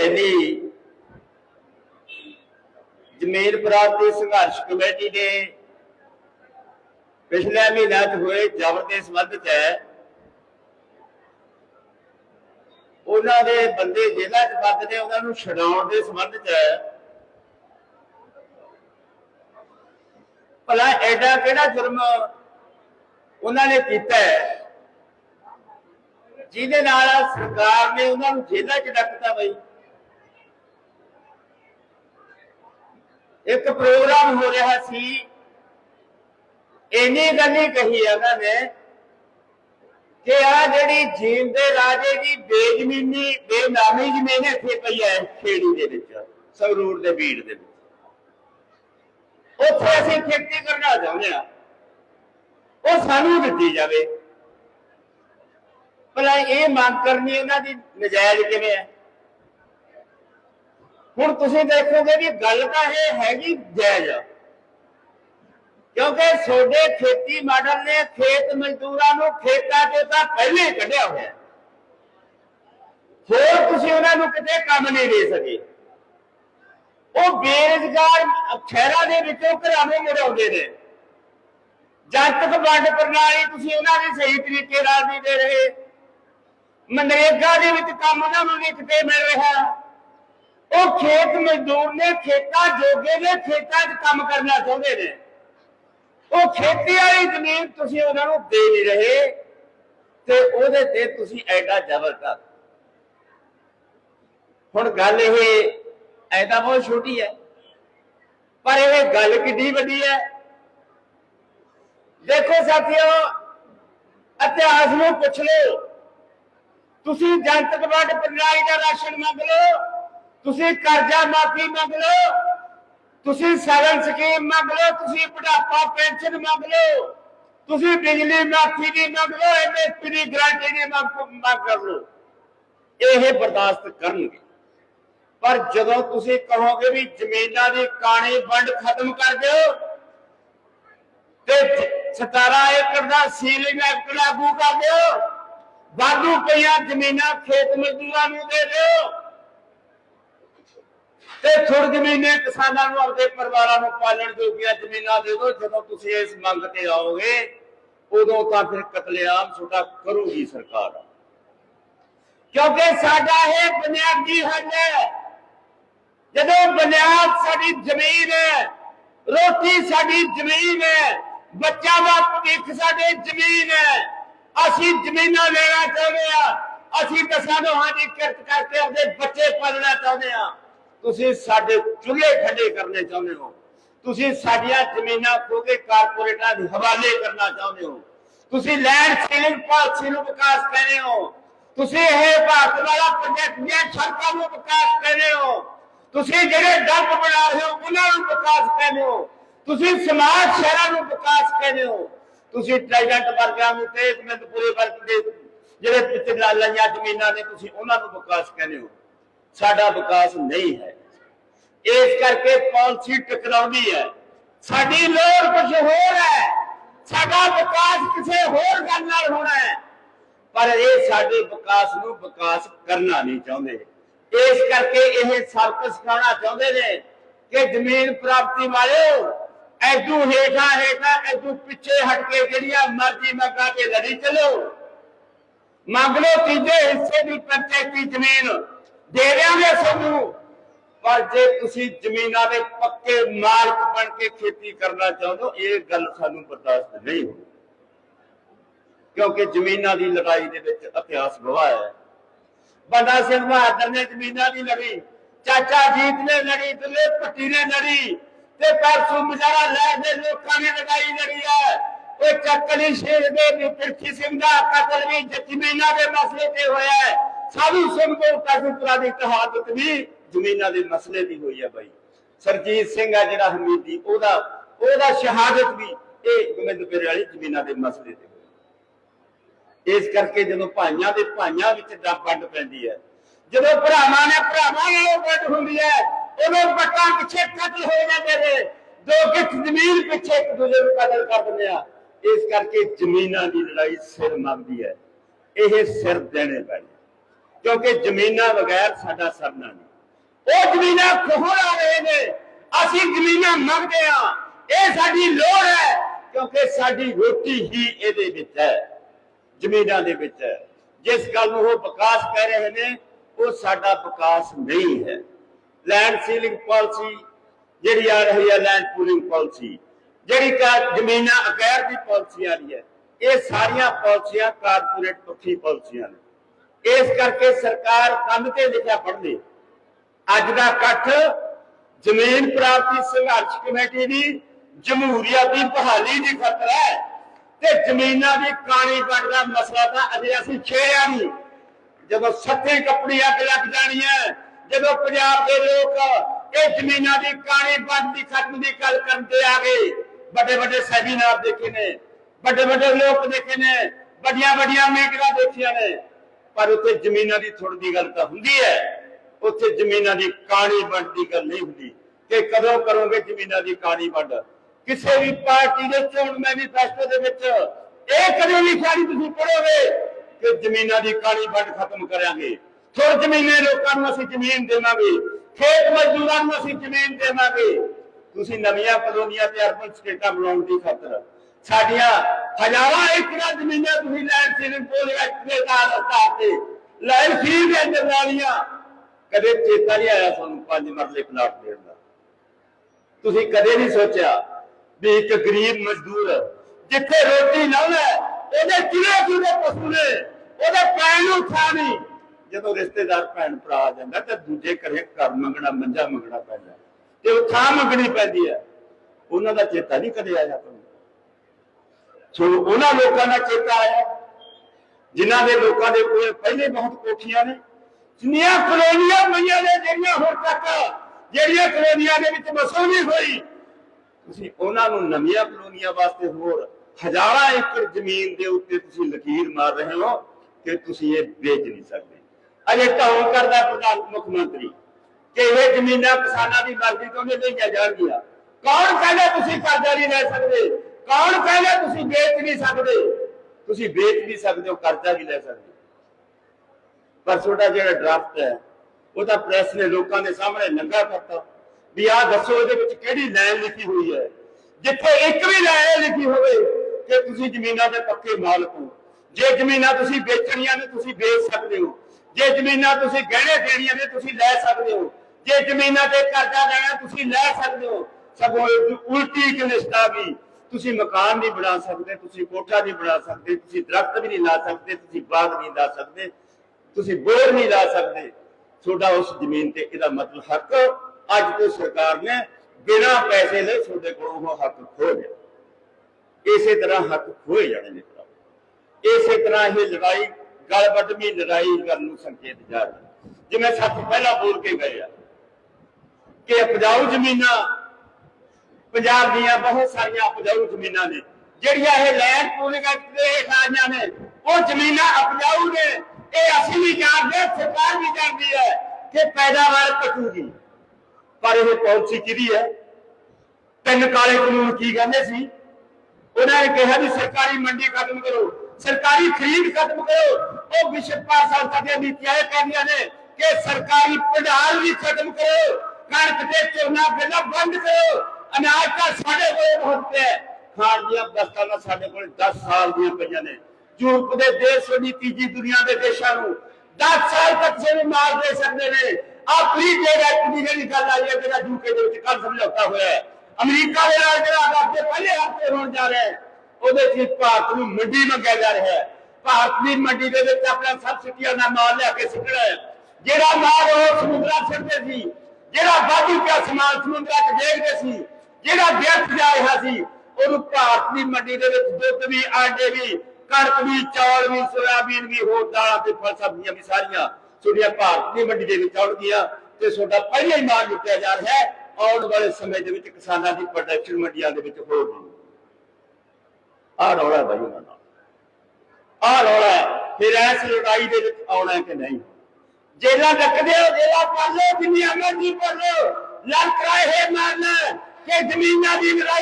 ਪਹਿਲੀ ਜ਼ਮੀਨ ਪ੍ਰਾਪਤੀ ਸੰਘਰਸ਼ ਕਮੇਟੀ ਦੇ ਪਿਛਲੇ ਮਹੀਨਿਆਂ 'ਚ ਹੋਏ ਜ਼ਬਰ ਦੇ ਸੰਬੰਧ 'ਚ ਹੈ ਉਹਨਾਂ ਦੇ ਬੰਦੇ ਜੇਲ੍ਹਾਂ 'ਚ ਬੰਦ ਨੇ, ਉਹਨਾਂ ਨੂੰ ਛਡਾਉਣ ਦੇ ਸੰਬੰਧ 'ਚ ਹੈ ਭਲਾ ਐਡਾ ਕਿਹੜਾ ਜੁਰਮ ਉਹਨਾਂ ਨੇ ਕੀਤਾ ਹੈ? ਜਿਹਦੇ ਨਾਲ ਸਰਕਾਰ ਨੇ ਉਹਨਾਂ ਨੂੰ ਜੇਲ੍ਹਾਂ 'ਚ ਡੱਕਤਾ ਬਈ। ਇੱਕ ਪ੍ਰੋਗਰਾਮ ਹੋ ਰਿਹਾ ਸੀ। ਇੰਨੀ ਗੱਲ ਹੀ ਕਹੀ ਆ ਉਹਨਾਂ ਨੇ ਕਿ ਆ ਜਿਹੜੀ ਜੀਨ ਦੇ ਰਾਜੇ ਦੀ ਬੇਜ਼ਮੀਨੀ, ਬੇਨਾਮੀ ਜ਼ਮੀਨ ਇੱਥੇ ਪਈ ਹੈ ਖੇੜੀ ਦੇ ਵਿੱਚ, ਸੰਗਰੂਰ ਦੇ ਬੀੜ ਦੇ ਵਿੱਚ। ਉੱਥੇ ਅਸੀਂ ਖੇਤੀ ਕਰਨਾ ਚਾਹੁੰਦੇ ਆ ਉਹ ਸਾਨੂੰ ਦਿੱਤੀ ਜਾਵੇ। ਭਲਾ ਇਹ ਮੰਗ ਕਰਨੀ ਇਹਨਾਂ ਦੀ ਨਜਾਇਜ਼ ਕਿਵੇਂ ਹੈ? ਹੁਣ ਤੁਸੀਂ ਦੇਖੋਗੇ ਵੀ ਗੱਲ ਤਾਂ ਇਹ ਹੈਗੀ ਜਾਇਜ਼ ਕਿਉਂਕਿ ਤੁਹਾਡੇ ਖੇਤੀ ਮਾਡਲ ਨੇ ਖੇਤ ਮਜ਼ਦੂਰਾਂ ਨੂੰ ਖੇਤਾਂ 'ਚ ਤਾਂ ਪਹਿਲੇ ਕੱਢਿਆ ਹੋਇਆ। ਹੋਰ ਤੁਸੀਂ ਉਹਨਾਂ ਨੂੰ ਕਿਤੇ ਕੰਮ ਨਹੀਂ ਦੇ ਸਕੇ। ਉਹ ਬੇਰੁਜ਼ਗਾਰ ਸ਼ਹਿਰਾਂ ਦੇ ਵਿੱਚੋਂ ਘਰਾਂ ਨੂੰ ਮੁੜਾਉਂਦੇ ਨੇ। ਜਨਤਕ ਵੰਡ ਪ੍ਰਣਾਲੀ ਤੁਸੀਂ ਉਹਨਾਂ ਦੇ ਸਹੀ ਤਰੀਕੇ ਨਾਲ ਨਹੀਂ ਦੇ ਰਹੇ। ਮਨਰੇਗਾ ਦੇ ਵਿੱਚ ਕੰਮ ਉਹਨਾਂ ਨੂੰ ਨਹੀਂ ਕਿਤੇ ਮਿਲ ਰਿਹਾ। ਉਹ ਖੇਤ ਮਜ਼ਦੂਰ ਨੇ, ਖੇਤਾਂ ਜੋਗੇ ਨੇ, ਖੇਤਾਂ 'ਚ ਕੰਮ ਕਰਨਾ ਚਾਹੁੰਦੇ ਨੇ। ਉਹ ਖੇਤੀ ਵਾਲੀ ਜ਼ਮੀਨ ਤੁਸੀਂ ਉਹਨਾਂ ਨੂੰ ਦੇ ਨਹੀਂ ਰਹੇ ਤੇ ਉਹਦੇ ਤੇ ਤੁਸੀਂ ਐਡਾ ਜ਼ਬਰ ਕਰ। ਹੁਣ ਗੱਲ ਇਹ ਐਦਾ ਬਹੁਤ ਛੋਟੀ ਹੈ, ਪਰ ਇਹ ਗੱਲ ਕਿੰਨੀ ਵੱਡੀ ਹੈ। ਦੇਖੋ ਸਾਥੀਓ, ਇਤਿਹਾਸ ਨੂੰ ਪੁੱਛ ਲਓ। ਤੁਸੀਂ ਜਨਤਕ ਵੰਡ ਪ੍ਰਣਾਲੀ ਦਾ ਰਾਸ਼ਨ ਮੰਗ ਲਓ। ਤੁਸੀਂ ਕਰਜ਼ਾ ਮਾਫੀ ਮੰਗ ਲਓ, ਤੁਸੀਂ ਸਗਨ ਸਕੀਮ ਮੰਗ ਲਓ, ਤੁਸੀਂ ਬੁਢਾਪਾ, ਪੈਨਸ਼ਨ ਮੰਗ ਲਓ, ਤੁਸੀਂ ਬਿਜਲੀ ਮਾਫੀ ਦੀ ਮੰਗ ਲਓ ਐਮਐਸਪੀ ਦੀ ਗਾਰੰਟੀ ਦੀ ਮੰਗ ਕਰ ਲਓ। ਇਹ ਬਰਦਾਸ਼ਤ ਕਰਨਗੇ। ਪਰ ਜਦੋਂ ਤੁਸੀਂ ਕਹੋਗੇ ਵੀ ਜ਼ਮੀਨਾਂ ਦੀ ਕਾਣੀ ਵੰਡ ਖਤਮ ਕਰ ਦਿਓ, ਤੇ 17 ਏਕੜ ਦਾ ਸੀਲਿੰਗ ਐਕਟ ਲਾਗੂ ਕਰ ਦਿਓ, ਵਾਧੂ ਪਈਆਂ ਜ਼ਮੀਨਾਂ ਖੇਤ ਮਜ਼ਦੂਰਾਂ ਨੂੰ ਦੇ ਦਿਓ ਤੇ ਥੋੜ ਜ਼ਮੀਨੇ ਕਿਸਾਨਾਂ ਨੂੰ ਆਪਣੇ ਪਰਿਵਾਰਾਂ ਨੂੰ ਪਾਲਣ ਜੋਗੀਆਂ ਜ਼ਮੀਨਾਂ ਦੇ ਦਿਓ, ਜਦੋਂ ਤੁਸੀਂ ਇਸ ਮੰਗ ਤੇ ਆਓਗੇ, ਉਦੋਂ ਤਾਂ ਫਿਰ ਕਤਲੇਆਮ ਤੁਹਾਡਾ ਕਰੂਗੀ ਸਰਕਾਰ। ਕਿਉਂਕਿ ਸਾਡਾ ਇਹ ਬੁਨਿਆਦੀ ਹੱਲ ਹੈ। ਜਦੋਂ ਬੁਨਿਆਦ ਸਾਡੀ ਜ਼ਮੀਨ ਹੈ, ਰੋਟੀ ਸਾਡੀ ਜ਼ਮੀਨ ਹੈ ਬੱਚਾ ਦਾ ਭਵਿੱਖ ਸਾਡੇ ਜ਼ਮੀਨ ਹੈ। ਅਸੀਂ ਜ਼ਮੀਨਾਂ ਲੈਣਾ ਚਾਹੁੰਦੇ ਆ ਅਸੀਂ ਦਸਾਂ ਦੋਹਾਂ ਦੀ ਕਿਰਤ ਕਰਕੇ ਆਪਣੇ ਬੱਚੇ ਪਾਲਣਾ ਚਾਹੁੰਦੇ ਆ ਤੁਸੀਂ ਸਾਡੇ ਚੁੱਲ੍ਹੇ ਠੰਡੇ ਕਰਨੇ ਚਾਹੁੰਦੇ ਹੋ। ਤੁਸੀਂ ਸਾਡੀਆਂ ਜ਼ਮੀਨਾਂ ਖੋ ਕੇ ਕਾਰਪੋਰੇਟਾਂ ਦੇ ਹਵਾਲੇ ਕਰਨਾ ਚਾਹੁੰਦੇ ਹੋ। ਤੁਸੀਂ ਲੈਂਡ ਸੀਲਿੰਗ ਪਾਲਿਸੀ ਨੂੰ ਵਿਕਾਸ ਕਹਿੰਦੇ ਹੋ। ਤੁਸੀਂ ਇਹ ਭਾਰਤ ਵਾਲਾ ਪ੍ਰੋਜੈਕਟ ਦੀਆਂ ਸੜਕਾਂ ਨੂੰ ਵਿਕਾਸ ਕਹਿੰਦੇ ਹੋ। ਤੁਸੀਂ ਜਿਹੜੇ ਡੰਪ ਬਣਾ ਰਹੇ ਹੋ, ਉਹਨਾਂ ਨੂੰ ਵਿਕਾਸ ਕਹਿੰਦੇ ਹੋ। ਤੁਸੀਂ ਸਮਾਜ ਸ਼ਹਿਰਾਂ ਨੂੰ ਵਿਕਾਸ ਕਹਿੰਦੇ ਹੋ। ਤੁਸੀਂ ਟ੍ਰਾਈਡੈਂਟ ਵਰਗਾਂ ਨੂੰ ਤੇ ਪੂਰੇ ਵਰਗ ਦੇ ਜਿਹੜੇ ਪਿੱਛੇ ਲਾਈਆਂ ਜ਼ਮੀਨਾਂ ਨੇ, ਤੁਸੀਂ ਉਹਨਾਂ ਨੂੰ ਵਿਕਾਸ ਕਹਿੰਦੇ ਹੋ। ਸਾਡਾ ਵਿਕਾਸ ਨਹੀਂ ਹੈ। ਇਸ ਕਰਕੇ ਪਾਲਿਸੀ ਟਕਰਾਉਂਦੀ ਹੈ। ਸਾਡੀ ਲੋੜ ਕੁਝ ਹੋਰ ਹੈ। ਸਾਡਾ ਵਿਕਾਸ ਕਿਸੇ ਹੋਰ ਗੱਲ ਨਾਲ ਹੋਣਾ ਹੈ। ਪਰ ਇਹ ਸਾਡੇ ਵਿਕਾਸ ਨੂੰ ਵਿਕਾਸ ਕਰਨਾ ਨਹੀਂ ਚਾਹੁੰਦੇ। ਇਸ ਕਰਕੇ ਇਹ ਸਬਕ ਸਿਖਾਉਣਾ ਚਾਹੁੰਦੇ ਨੇ ਕਿ ਜ਼ਮੀਨ ਪ੍ਰਾਪਤੀ ਵਾਲਿਓ, ਐਦੂ ਹੇਠਾਂ ਹੇਠਾਂ, ਐਦੂ ਪਿੱਛੇ ਹਟ ਕੇ ਜਿਹੜੀਆਂ ਮਰਜ਼ੀ ਮੰਗਾਂ ਤੇ ਲੜੀ ਚਲੋ। ਮੰਗ ਲਓ ਤੀਜੇ ਹਿੱਸੇ ਦੀ ਪੰਚਾਇਤੀ ਜ਼ਮੀਨ। ਦੇ ਦਿਆਂਗੇ ਪਰ ਜੇ ਤੁਸੀਂ ਜ਼ਮੀਨਾਂ ਦੇ ਪੱਕੇ ਮਾਲਕ ਬਣ ਕੇ ਖੇਤੀ ਕਰਨਾ ਚਾਹੁੰਦੇ ਹੋ, ਇਹ ਗੱਲ ਸਾਨੂੰ ਬਰਦਾਸ਼ਤ ਨਹੀਂ ਹੋਣੀ। ਕਿਉਂਕਿ ਜ਼ਮੀਨਾਂ ਦੀ ਲੜਾਈ ਦੇ ਵਿੱਚ ਇਤਿਹਾਸ ਗਵਾਹ ਹੈ। ਬੰਦਾ ਸਿੰਘ ਬਹਾਦਰ ਨੇ ਜ਼ਮੀਨਾਂ ਦੀ ਲੜੀ, ਚਾਚਾ ਜੀਤ ਨੇ ਲੜੀ, ਦੁੱਲੇ ਭੱਟੀ ਨੇ ਲੜੀ, ਤੇ ਪਰਸੂ ਮਜਾਰਾ ਲੈ ਦੇ ਲੋਕਾਂ ਨੇ ਲੜਾਈ ਲੜੀ ਹੈ। ਉਹ ਚੱਕਲੀ ਸ਼ੇਰ ਦੇ ਪਿਰਥੀ ਸਿੰਘ ਦਾ ਕਤਲ ਵੀ ਜ਼ਮੀਨਾਂ ਦੇ ਮਸਲੇ ਤੇ ਹੋਇਆ ਹੈ। ਸਾਧੂ ਸਿੰਘ ਦੇ ਕਾਜ਼ੂਪੁਰਾ ਦੀ ਕਹਾਵਤ ਵੀ ਜ਼ਮੀਨਾਂ ਦੇ ਮਸਲੇ ਦੀ ਹੋਈ ਹੈ ਬਾਈ। ਸਰਜੀਤ ਸਿੰਘ ਆ ਜਿਹੜਾ ਹਮੀਦੀ ਉਹਦਾ ਉਹਦਾ ਸ਼ਹਾਦਤ ਵੀ ਇਹ ਗੋਬਿੰਦਪੁਰ ਵਾਲੀ ਜ਼ਮੀਨਾਂ ਦੇ ਮਸਲੇ ਤੇ ਹੋਈ। ਇਸ ਕਰਕੇ ਜਦੋਂ ਭਾਈਆਂ ਦੇ ਭਾਈਆਂ ਵਿੱਚ ਡੱਬ ਵੰਡ ਪੈਂਦੀ ਹੈ ਜਦੋਂ ਭਰਾਵਾਂ ਨੇ ਭਰਾਵਾਂ ਨਾਲ ਵੰਡ ਹੁੰਦੀ ਹੈ ਉਦੋਂ ਪੱਟਾਂ ਪਿੱਛੇ ਕਤਲ ਹੋ ਜਾਂਦੇ ਨੇ ਦੋ ਗਿੱਠ ਜ਼ਮੀਨ ਪਿੱਛੇ ਇੱਕ ਦੂਜੇ ਨੂੰ ਕਤਲ ਕਰ ਦਿੰਦੇ ਆ। ਇਸ ਕਰਕੇ ਜ਼ਮੀਨਾਂ ਦੀ ਲੜਾਈ ਸਿਰ ਮੰਗਦੀ ਹੈ ਇਹ ਸਿਰ ਦੇਣੇ ਪੈਣੇ। ਕਿਉਂਕਿ ਜ਼ਮੀਨਾਂ ਬਗੈਰ ਸਾਡਾ ਸਰਨਾ ਨਹੀਂ। ਉਹ ਜ਼ਮੀਨਾਂ ਖੋਹਣ ਰਹੇ ਨੇ। ਅਸੀਂ ਜ਼ਮੀਨਾਂ ਮੰਗਦੇ ਆ ਇਹ ਸਾਡੀ ਲੋੜ ਹੈ, ਕਿਉਂਕਿ ਸਾਡੀ ਰੋਟੀ ਹੀ ਇਹਦੇ ਵਿੱਚ ਹੈ, ਜ਼ਮੀਨਾਂ ਦੇ ਵਿੱਚ ਹੈ। ਜਿਸ ਗੱਲ ਨੂੰ ਉਹ ਵਿਕਾਸ ਕਹਿ ਰਹੇ ਨੇ, ਉਹ ਸਾਡਾ ਵਿਕਾਸ ਨਹੀਂ ਹੈ। ਲੈਂਡ ਸੀਲਿੰਗ ਪਾਲਿਸੀ ਜਿਹੜੀ ਆ ਰਹੀ ਹੈ ਲੈਂਡ ਪੂਲਿੰਗ ਪਾਲਿਸੀ ਜਿਹੜੀ ਕਾ ਜ਼ਮੀਨਾਂ ਅਕੈਰ ਦੀ ਪਾਲਿਸੀ ਆ ਰਹੀ ਹੈ, ਇਹ ਸਾਰੀਆਂ ਪਾਲਿਸੀਆਂ ਕਾਰਪੋਰੇਟ ਪੱਖੀ ਪਾਲਿਸੀਆਂ ਨੇ। ਇਸ ਕਰਕੇ ਸਰਕਾਰ ਕੰਨ ਤੇ ਲਿਖਿਆ ਪੜ੍ਹਦੇ ਅੱਜ ਦਾ ਇਕੱਠ ਜ਼ਮੀਨ ਪ੍ਰਾਪਤੀ ਸੰਘਰਸ਼ ਕਮੇਟੀ ਦੀ ਜਮਹੂਰੀਅਤ ਦੀ ਬਹਾਲੀ ਦੀ ਖਤਰ ਹੈ। ਤੇ ਜ਼ਮੀਨਾਂ ਦੀ ਕਾਣੀ ਕੱਟ ਦਾ ਮਸਲਾ ਤਾਂ ਅਜੇ ਅਸੀਂ ਛੇੜਿਆ ਨਹੀਂ। ਜਦੋਂ ਸੱਤੇ ਕੱਪੜੀ ਅੱਗ ਲੱਗ ਜਾਣੀ ਹੈ ਜਦੋਂ ਪੰਜਾਬ ਦੇ ਲੋਕ ਇਹ ਜ਼ਮੀਨਾਂ ਦੀ ਕਾਣੀ ਬੰਦ ਦੀ ਖਤਮ ਦੀ ਗੱਲ ਕਰਨ ਤੇ ਆ ਗਏ ਵੱਡੇ ਵੱਡੇ ਸੈਮੀਨਾਰ ਦੇਖੇ ਨੇ ਵੱਡੇ ਵੱਡੇ ਲੋਕ ਦੇਖੇ ਨੇ ਵੱਡੀਆਂ ਵੱਡੀਆਂ ਮੀਟਿੰਗਾਂ ਦੇਖੀਆਂ ਨੇ। ਪਰ ਉੱਥੇ ਜ਼ਮੀਨਾਂ ਦੀ ਥੋੜੀ ਦੀ ਗੱਲ ਤਾਂ ਹੁੰਦੀ ਹੈ। ਉੱਥੇ ਜ਼ਮੀਨਾਂ ਦੀ ਕਾਣੀ ਵੰਡ ਦੀ ਗੱਲ ਨਹੀਂ ਹੁੰਦੀ। ਕਿ ਕਦੋਂ ਕਰੋਗੇ ਜ਼ਮੀਨਾਂ ਦੀ ਕਾਣੀ ਵੰਡ? ਕਿਸੇ ਵੀ ਪਾਰਟੀ ਦੇ ਚੋਣ ਮੈਨੀਫੈਸਟੋ ਦੇ ਵਿੱਚ ਇਹ ਕਦੇ ਲਿਖਿਆ ਨਹੀਂ ਤੁਸੀਂ ਪੜੋਗੇ ਕਿ ਜ਼ਮੀਨਾਂ ਦੀ ਕਾਣੀ ਵੰਡ ਖਤਮ ਕਰਾਂਗੇ? ਥੋੜ ਜ਼ਮੀਨੇ ਲੋਕਾਂ ਨੂੰ ਅਸੀਂ ਜ਼ਮੀਨ ਦੇਵਾਂਗੇ। ਖੇਤ ਮਜ਼ਦੂਰਾਂ ਨੂੰ ਅਸੀਂ ਜ਼ਮੀਨ ਦੇਵਾਂਗੇ। ਤੁਸੀਂ ਨਵੀਆਂ ਕਲੋਨੀਆਂ ਤੇ ਅਰਬਨ ਸਟੇਟਾਂ ਬਣਾਉਣ ਦੀ ਖਾਤਰ ਸਾਡੀਆਂ ਹਜ਼ਾਰਾਂ ਏਕੜਾਂ ਜ਼ਮੀਨਾਂ ਤੁਸੀਂ ਲੈਂਡ ਸੀਲਿੰਗ ਪੋਲ ਐਕਟ ਦੇ ਆਧਾਰ ਤੇ। ਲੈਂਡ ਸੀਲ ਦੇ ਅੰਦਰ ਕਦੇ ਚੇਤਾ ਨਹੀਂ ਆਇਆ ਤੁਹਾਨੂੰ ਪੰਜ ਮਰਲੇ ਪਲਾਟ ਦੇਣ ਦਾ। ਤੁਸੀਂ ਕਦੇ ਨਹੀਂ ਸੋਚਿਆ ਵੀ ਇੱਕ ਗਰੀਬ ਮਜ਼ਦੂਰ ਜਿੱਥੇ ਰੋਟੀ ਲਾਉਣਾ ਉਹਦੇ ਕਿਲੇ ਕਿਲੇ ਪਸ਼ੂ ਨੇ? ਉਹਦੇ ਪੈਣ ਨੂੰ ਥਾਂ ਨਹੀਂ। ਜਦੋਂ ਰਿਸ਼ਤੇਦਾਰ ਭੈਣ ਭਰਾ ਆ ਜਾਂਦਾ, ਤਾਂ ਦੂਜੇ ਘਰੇ ਘਰ ਮੰਗਣਾ, ਮੰਜਾ ਮੰਗਣਾ ਪੈਂਦਾ। ਤੇ ਉਹ ਥਾਂ ਮੰਗਣੀ ਪੈਂਦੀ ਹੈ। ਉਹਨਾਂ ਦਾ ਚੇਤਾ ਨਹੀਂ ਕਦੇ ਆਇਆ ਤੁਹਾਨੂੰ। ਸੋ ਉਹਨਾਂ ਲੋਕਾਂ ਦਾ ਚੇਤਾ ਆਇਆ ਜਿਨ੍ਹਾਂ ਦੇ ਲੋਕਾਂ ਦੇ ਕੋਲ ਪਹਿਲੇ ਬਹੁਤ ਕੋਠੀਆਂ ਨੇ, ਜਿੰਨੀਆਂ ਕਲੋਨੀਆਂ ਪਈਆਂ ਨੇ, ਜਿਹੜੀਆਂ ਹੁਣ ਤੱਕ ਜਿਹੜੀਆਂ ਕਲੋਨੀਆਂ ਦੇ ਵਿੱਚ ਵਸੋਂ ਨਹੀਂ ਹੋਈ, ਤੁਸੀਂ ਉਹਨਾਂ ਨੂੰ ਨਵੀਆਂ ਕਲੋਨੀਆਂ ਵਾਸਤੇ ਹੋਰ ਹਜ਼ਾਰਾਂ ਏਕੜ ਜ਼ਮੀਨ ਦੇ ਉੱਤੇ ਤੁਸੀਂ ਲਕੀਰ ਮਾਰ ਰਹੇ ਹੋ ਕਿ ਤੁਸੀਂ ਇਹ ਵੇਚ ਨਹੀਂ ਸਕਦੇ। ਅਜੇ ਢੌਂ ਕਰਦਾ ਪ੍ਰਧਾਨ ਮੁੱਖ ਮੰਤਰੀ ਕਿ ਇਹ ਜ਼ਮੀਨਾਂ ਕਿਸਾਨਾਂ ਦੀ ਮਰਜ਼ੀ ਤੋਂ ਨਹੀਂ ਲਈਆਂ ਜਾਣਗੀਆਂ। ਕੌਣ ਕਹਿੰਦਾ ਤੁਸੀਂ ਕਰਜ਼ਾ ਨਹੀਂ ਲੈ ਸਕਦੇ? ਕੌਣ ਕਹਿੰਦਾ ਤੁਸੀਂ ਵੇਚ ਨਹੀਂ ਸਕਦੇ? ਤੁਸੀਂ ਵੇਚ ਨਹੀਂ ਸਕਦੇ ਹੋ ਕਰਜ਼ਾ ਵੀ ਲੈ ਸਕਦੇ। ਪਰ ਤੁਹਾਡਾ ਜਿਹੜਾ ਡਰਾਫਟ ਹੈ, ਉਹ ਤਾਂ ਪ੍ਰੈਸ ਨੇ ਲੋਕਾਂ ਦੇ ਸਾਹਮਣੇ ਨੰਗਾ ਕਰਤਾ। ਵੀ ਆਹ ਦੱਸੋ, ਇਹਦੇ ਵਿੱਚ ਕਿਹੜੀ ਲਾਈਨ ਲਿਖੀ ਹੋਈ ਹੈ? ਜਿੱਥੇ ਇੱਕ ਵੀ ਲਾਈਨ ਲਿਖੀ ਹੋਵੇ ਕਿ ਤੁਸੀਂ ਜ਼ਮੀਨਾਂ ਦੇ ਪੱਕੇ ਮਾਲਕ ਹੋ। ਜੇ ਜ਼ਮੀਨਾਂ ਤੁਸੀਂ ਵੇਚਣੀਆਂ ਨੇ, ਤੁਸੀਂ ਵੇਚ ਸਕਦੇ ਹੋ। ਜੇ ਜ਼ਮੀਨਾਂ ਤੁਸੀਂ ਗਹਿਣੇ ਦੇਣੀਆਂ ਨੇ, ਤੁਸੀਂ ਲੈ ਸਕਦੇ ਹੋ। ਜੇ ਜ਼ਮੀਨਾਂ ਤੇ ਕਰਜ਼ਾ ਲੈਣਾ, ਤੁਸੀਂ ਲੈ ਸਕਦੇ ਹੋ। ਸਗੋਂ ਉਲਟੀ ਇੱਕ ਲਿਸਟ ਤੁਸੀਂ ਮਕਾਨ ਨਹੀਂ ਬਣਾ ਸਕਦੇ, ਤੁਸੀਂ ਕੋਠਾ ਨਹੀਂ ਬਣਾ ਸਕਦੇ, ਤੁਸੀਂ ਦਰਖਤ ਵੀ ਨਹੀਂ ਲਾ ਸਕਦੇ, ਤੁਸੀਂ ਬਾਗ ਨਹੀਂ ਲਾ ਸਕਦੇ, ਤੁਸੀਂ ਬੋਰ ਨਹੀਂ ਲਾ ਸਕਦੇ। ਤੁਹਾਡਾ ਉਸ ਜ਼ਮੀਨ ਤੇ ਇਹਦਾ ਮਤਲਬ ਹੱਕ ਅੱਜ ਤੋਂ ਸਰਕਾਰ ਨੇ ਬਿਨਾਂ ਪੈਸੇ ਦੇ ਤੁਹਾਡੇ ਕੋਲੋਂ ਉਹ ਹੱਕ ਖੋਹ ਲਿਆ। ਇਸੇ ਤਰ੍ਹਾਂ ਹੱਕ ਖੋਏ ਜਾਣੇ ਨੇ ਭਰਾ ਇਸੇ ਤਰ੍ਹਾਂ ਇਹ ਲੜਾਈ, ਗਲ ਲੜਾਈ ਕਰਨ ਨੂੰ ਸੰਕੇਤ ਜਾ ਰਿਹਾ। ਜਿਵੇਂ ਸੱਤ ਪਹਿਲਾਂ ਬੋਲ ਕੇ ਗਏ ਆ ਕਿ ਉਪਜਾਊ ਜ਼ਮੀਨਾਂ ਪੰਜਾਬ ਦੀਆਂ ਬਹੁਤ ਸਾਰੀਆਂ ਉਪਜਾਊ ਜ਼ਮੀਨਾਂ ਨੇ, ਜਿਹੜੀਆਂ ਇਹ ਲੈਂਡ ਪੂਲਿੰਗ ਐਕਟ ਦੇ ਹੇਠ ਆਈਆਂ ਨੇ, ਉਹ ਜ਼ਮੀਨਾਂ ਉਪਜਾਊ ਨੇ। ਇਹ ਅਸੀਂ ਵੀ ਜਾਣਦੇ ਸਰਕਾਰ ਵੀ ਜਾਣਦੀ ਹੈ ਕਿ ਪੈਦਾਵਾਰ ਘਟੂਗੀ ਪਰ ਇਹ ਪਾਲਿਸੀ ਕਿਹਦੀ ਹੈ? ਤਿੰਨ ਕਾਲੇ ਕਾਨੂੰਨ ਕੀ ਕਹਿੰਦੇ ਸੀ? ਉਹਨਾਂ ਨੇ ਕਿਹਾ ਵੀ ਸਰਕਾਰੀ ਮੰਡੀ ਖਤਮ ਕਰੋ, ਸਰਕਾਰੀ ਖਰੀਦ ਖਤਮ ਕਰੋ। ਉਹ ਵਿਸ਼ਵ ਭਾਸ਼ਾ ਸਾਡੀਆਂ ਨੀਤੀਆਂ ਇਹ ਕਹਿੰਦੀਆਂ ਨੇ ਕਿ ਸਰਕਾਰੀ ਪੰਡਾਲ ਵੀ ਖਤਮ ਕਰੋ, ਕਣਕ ਤੇ ਝੋਨਾ ਬਿਨਾ ਬੰਦ ਕਰੋ। ਅਨਾਜ ਤਾਂ ਸਾਡੇ ਕੋਲ ਬਹੁਤ ਪਿਆ ਖਾਣ ਦੀਆਂ ਦਸਤਾਨਾ ਸਾਡੇ ਕੋਲ 10 ਸਾਲ ਦੀਆਂ ਪਈਆਂ ਨੇ। ਯੂਰਪ ਦੇ ਦੇਸ਼ ਵੱਡੀ ਤੀਜੀ ਦੁਨੀਆ ਦੇ ਦੇਸ਼ਾਂ ਨੂੰ। 10 ਸਾਲ ਤੱਕ ਜਿਹੜੇ ਮਾਰ ਦੇ ਸਕਦੇ ਨੇ। ਆ ਫ੍ਰੀ ਦੀ ਜਿਹੜੀ ਗੱਲ ਆਈ ਹੈ, ਜਿਹੜਾ ਯੂਕੇ ਦੇ ਵਿੱਚ ਕੱਲ ਸਮਝੌਤਾ ਹੋਇਆ ਹੈ। ਅਮਰੀਕਾ ਦੇ ਨਾਲ ਜਿਹੜਾ ਆਪਣੇ ਪਹਿਲੇ ਹਫ਼ਤੇ ਹੋਣ ਜਾ ਰਿਹਾ ਹੈ, ਉਹਦੇ ਚ ਭਾਰਤ ਨੂੰ ਮੰਡੀ ਮੰਗਿਆ ਜਾ ਰਿਹਾ ਹੈ। ਭਾਰਤ ਦੀ ਮੰਡੀ ਦੇ ਵਿੱਚ ਆਪਣਾ ਸਬਸਿਡੀਆਂ ਦਾ ਮਾਲ ਲਿਆ ਕੇ ਸਿੱਟਣਾ ਹੈ। ਜਿਹੜਾ ਮਾਲ ਉਹ ਸਮੁੰਦਰਾਂ ਸਿੱਟਦੇ ਸੀ, ਜਿਹੜਾ ਵਾਧੂ ਪਿਆ ਸਮਾਨ ਸਮੁੰਦਰਾਂ 'ਚ ਦੇਖਦੇ ਸੀ ਜਿਹੜਾ ਵਿਅਰਥ ਜਾ ਸੀ, ਉਹਨੂੰ ਭਾਰਤ ਦੀ ਮੰਡੀ ਦੇ ਵਿੱਚ ਦੁੱਧ ਵੀ, ਆਂਡੇ ਵੀ, ਕਣਕ ਵੀ, ਚੌਲ ਵੀ, ਸੋਇਆਬੀਨ ਵੀ, ਹੋਰ ਦਾਲਾਂ ਤੇ ਫਲ ਸਬਜ਼ੀਆਂ ਵੀ ਸਾਰੀਆਂ ਤੁਹਾਡੀਆਂ ਭਾਰਤ ਦੀ ਮੰਡੀ ਦੇ ਵਿੱਚ ਆਉਣਗੀਆਂ ਤੇ ਤੁਹਾਡਾ ਪਹਿਲੇ ਹੀ ਮਾਲ ਲੁੱਟਿਆ ਜਾ ਰਿਹਾ ਹੈ, ਆਉਣ ਵਾਲੇ ਸਮੇਂ ਦੇ ਵਿੱਚ ਕਿਸਾਨਾਂ ਦੀ ਪ੍ਰੋਡਕਸ਼ਨ ਮੰਡੀਆਂ ਦੇ ਵਿੱਚ ਹੋਊਗੀ। ਆਹ ਰੌਲਾ ਹੈ ਉਹਨਾਂ ਦਾ। ਆਹ ਰੌਲਾ ਫਿਰ ਇਸ ਲੜਾਈ ਦੇ ਵਿੱਚ ਆਉਣਾ ਕਿ ਨਹੀਂ? ਜੇਲਾ ਡੱਕਦੇ ਹੋ ਜੇਲਾ ਕਰ ਲੋ ਜਿੰਨੀ ਅਮਰਜੀ ਕਰ ਲੋ ਲੜ ਕਰਾਏ ਹੈ। ਮਾਰਨਾ ਕਿ ਜ਼ਮੀਨਾਂ ਦੀ ਲੜਾਈ